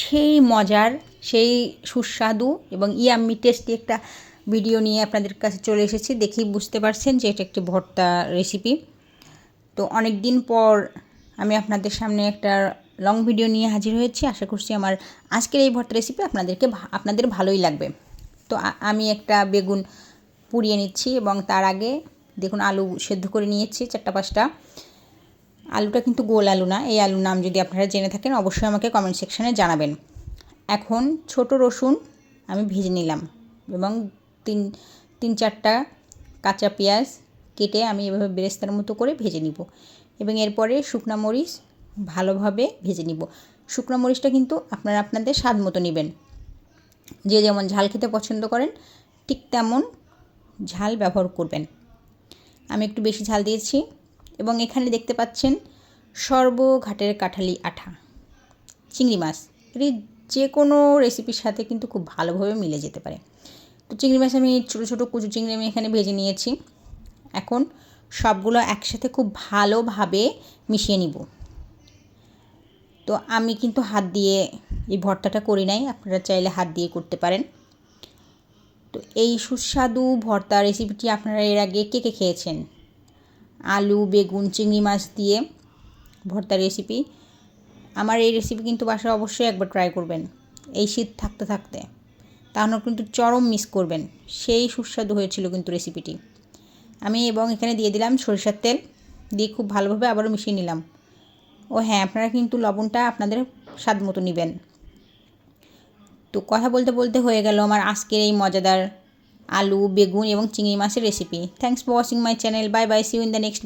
সেই মজার, সেই সুস্বাদু এবং ইয়াম্মি টেস্টি একটা ভিডিও নিয়ে আপনাদের কাছে চলে এসেছি। দেখেই বুঝতে পারছেন যে এটা একটি ভর্তা রেসিপি তো অনেক দিন পর আমি আপনাদের সামনে একটা লং ভিডিও নিয়ে হাজির হয়েছি। আশা করছি আমার আজকের এই ভর্তা রেসিপি আপনাদেরকে আপনাদের ভালোই লাগবে। তো আমি একটা বেগুন পুড়িয়ে নিচ্ছি এবং তার আগে দেখুন আলু সেদ্ধ করে নিয়েছি চারটা পাঁচটা। আলুটা কিন্তু গোল আলু না, এই আলুর নাম যদি আপনারা জেনে থাকেন অবশ্যই আমাকে কমেন্ট সেকশানে জানাবেন। এখন ছোট রসুন আমি ভেজে নিলাম এবং তিন তিন চারটা কাঁচা পেঁয়াজ কেটে আমি এভাবে বেরেস্তার মতো করে ভেজে নিব এবং এরপরে শুকনা মরিচ ভালোভাবে ভেজে নিব। শুকনো মরিচটা কিন্তু আপনারা আপনাদের স্বাদ মতো নেবেন। যে যেমন ঝাল খেতে পছন্দ করেন, ঠিক তেমন ঝাল ব্যবহার করবেন। আমি একটু বেশি ঝাল দিয়েছি। এবং এখানে দেখতে পাচ্ছেন সর্বঘাটের কাঠালি আঠা। চিংড়ি মাছ। এটি যে কোনো রেসিপির সাথে কিন্তু খুব ভালোভাবে মিলে যেতে পারে। তো চিংড়ি মাছ আমি ছোটো ছোটো কুচু চিংড়ি আমি এখানে ভেজে নিয়েছি। এখন সবগুলো একসাথে খুব ভালোভাবে মিশিয়ে নিব। তো আমি কিন্তু হাত দিয়ে এই ভর্তাটা করি নাই। আপনারা চাইলে হাত দিয়ে করতে পারেন। তো এই সুস্বাদু ভর্তা রেসিপিটি আপনারা এর আগে কে কে খেয়েছেন? আলু, বেগুন, চিংড়ি মাছ দিয়ে ভর্তা রেসিপি আমার এই রেসিপি কিন্তু বাসায় অবশ্যই একবার ট্রাই করবেন। এই শীত থাকতে থাকতে। তাহলে কিন্তু চরম মিস করবেন। সেই সুস্বাদু হয়েছিল কিন্তু রেসিপিটি আমি এবং এখানে দিয়ে দিলাম সরিষার তেল। দিয়ে খুব ভালোভাবে আবারও মিশিয়ে নিলাম। ও হ্যাঁ আপনারা কিন্তু লবণটা আপনাদের স্বাদ মতো নেবেন। তো কথা বলতে বলতে হয়ে গেল আমার আজকের এই মজাদার আলু, বেগুন এবং চিংড়ি মাছের recipe thanks for watching my channel bye bye see you in the next